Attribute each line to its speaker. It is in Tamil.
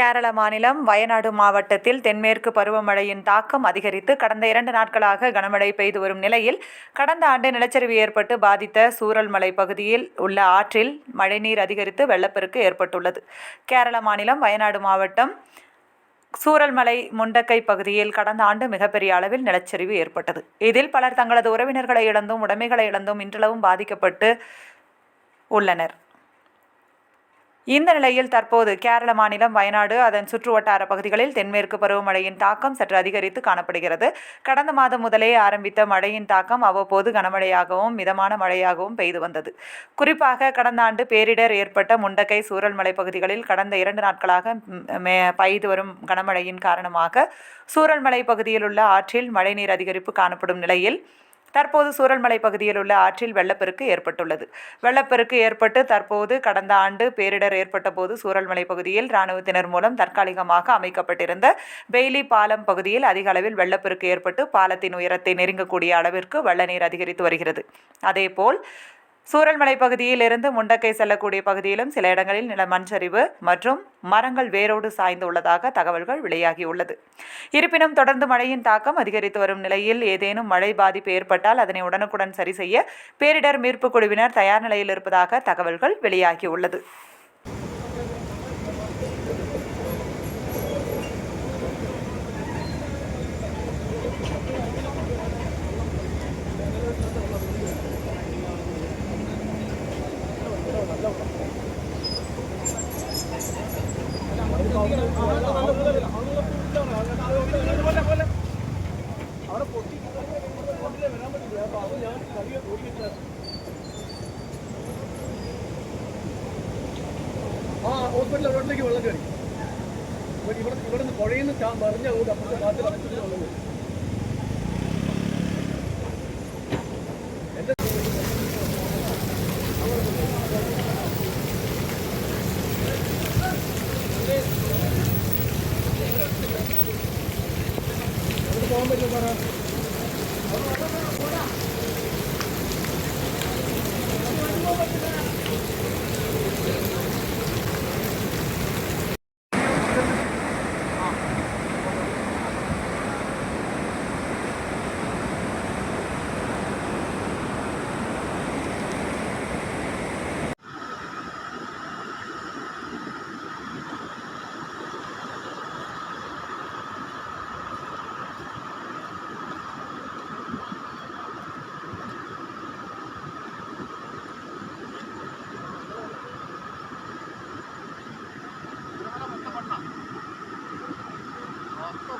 Speaker 1: கேரள மாநிலம் வயநாடு மாவட்டத்தில் தென்மேற்கு பருவமழையின் தாக்கம் அதிகரித்து கடந்த இரண்டு நாட்களாக கனமழை பெய்து வரும் நிலையில் கடந்த ஆண்டு நிலச்சரிவு ஏற்பட்டு பாதித்த சூரல்மலை பகுதியில் உள்ள ஆற்றில் மழைநீர் அதிகரித்து வெள்ளப்பெருக்கு ஏற்பட்டுள்ளது. கேரள மாநிலம் வயநாடு மாவட்டம் சூரல்மலை முண்டக்கை பகுதியில் கடந்த ஆண்டு மிகப்பெரிய அளவில் நிலச்சரிவு ஏற்பட்டது. இதில் பலர் தங்களது உறவினர்களை இழந்தும் உடைமைகளை இழந்தும் இன்றளவும் பாதிக்கப்பட்டு உள்ளனர். இந்த நிலையில் தற்போது கேரள மாநிலம் வயநாடு அதன் சுற்றுவட்டார பகுதிகளில் தென்மேற்கு பருவமழையின் தாக்கம் சற்று அதிகரித்து காணப்படுகிறது. கடந்த மாதம் முதலே ஆரம்பித்த மழையின் தாக்கம் அவ்வப்போது கனமழையாகவும் மிதமான மழையாகவும் பெய்து வந்தது. குறிப்பாக கடந்த ஆண்டு பேரிடர் ஏற்பட்ட முண்டக்கை சூரல் மலை பகுதிகளில் கடந்த இரண்டு நாட்களாக மே பெய்து வரும் கனமழையின் காரணமாக சூரல்மலை பகுதியில் உள்ள ஆற்றில் மழைநீர் அதிகரிப்பு காணப்படும் நிலையில் தற்போது சூரல்மலை பகுதியில் உள்ள ஆற்றில் வெள்ளப்பெருக்கு ஏற்பட்டுள்ளது. வெள்ளப்பெருக்கு ஏற்பட்டு தற்போது கடந்த ஆண்டு பேரிடர் ஏற்பட்ட போது சூரல்மலை பகுதியில் இராணுவத்தினர் மூலம் தற்காலிகமாக அமைக்கப்பட்டிருந்த பெய்லி பாலம் பகுதியில் அதிக அளவில் வெள்ளப்பெருக்கு ஏற்பட்டு பாலத்தின் உயரத்தை நெருங்கக்கூடிய அளவிற்கு வெள்ள நீர் அதிகரித்து வருகிறது. அதேபோல் சூரல்மலை பகுதியில் இருந்து முண்டக்கை செல்லக்கூடிய பகுதியிலும் சில இடங்களில் நில மண்சரிவு மற்றும் மரங்கள் வேரோடு சாய்ந்து உள்ளதாக தகவல்கள் வெளியாகியுள்ளது. இருப்பினும் தொடர்ந்து மழையின் தாக்கம் அதிகரித்து வரும் நிலையில் ஏதேனும் மழை பாதிப்பு ஏற்பட்டால் அதனை உடனுக்குடன் சரி செய்ய பேரிடர் மீட்புக் குழுவினர் தயார் நிலையில் இருப்பதாக தகவல்கள் வெளியாகியுள்ளது.
Speaker 2: അവിടെ ആ ഹോസ്പിറ്റൽ അവിടത്തേക്ക് വെള്ളം കയറി. ഇവിടെ ഇവിടെ നിന്ന് പുഴയിൽ നിന്ന് മറിഞ്ഞ കൂടെ അപ്പുറത്തെ കാത്തിൽ അടച്ചിട്ട് വെള്ളം കയറി പോകാൻ പറ്റുമോ പറ. Oh.